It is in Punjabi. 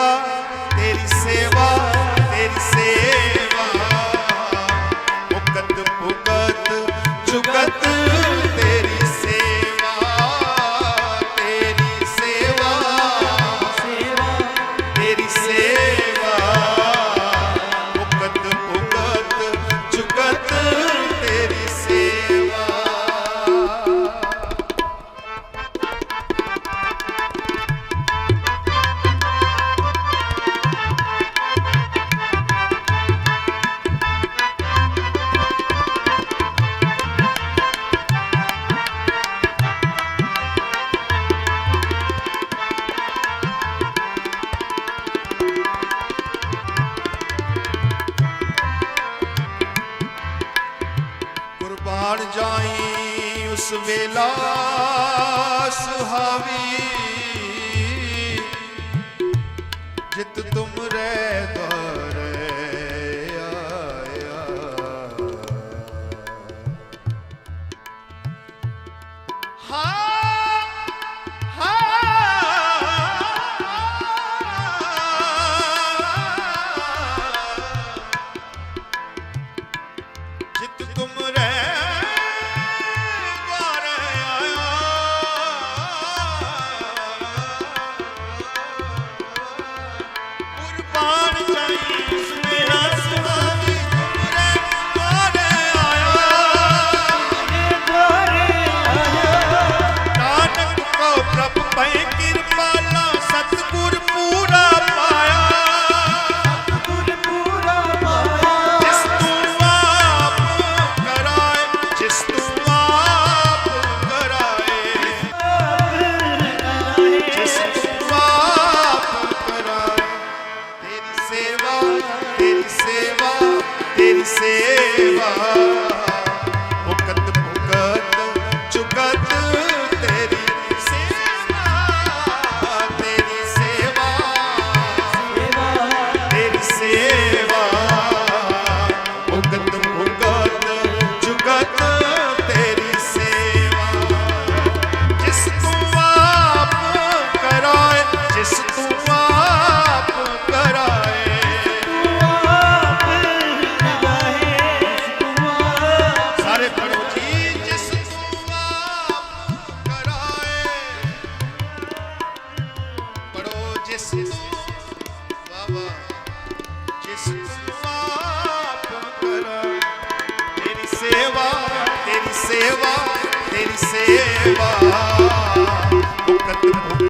Bye. ਜਾਈ ਉਸ ਵੇਲਾ ਸੁਹਾਵੀ। ਜਿਤ ਤੁਮ ਰਹਿ ਸੇਵਾ। ਮੁਕਤ ਮੁਕਤ ਚੁਕਤ, ਤੇਰੀ ਸੇਵਾ ਤੇਰੀ ਸੇਵਾ। ਤੇਰੀ ਸੇਵਾ। ਮੁਕਤ ਮੁਕਤ ਚੁਗਤ ਤੇਰੀ ਸੇਵਾ। ਜਿਸ ਤੂੰ ਆਪ ਕਰਾਏ, ਜਿਸ ਤੂੰ ਕਰਾਏ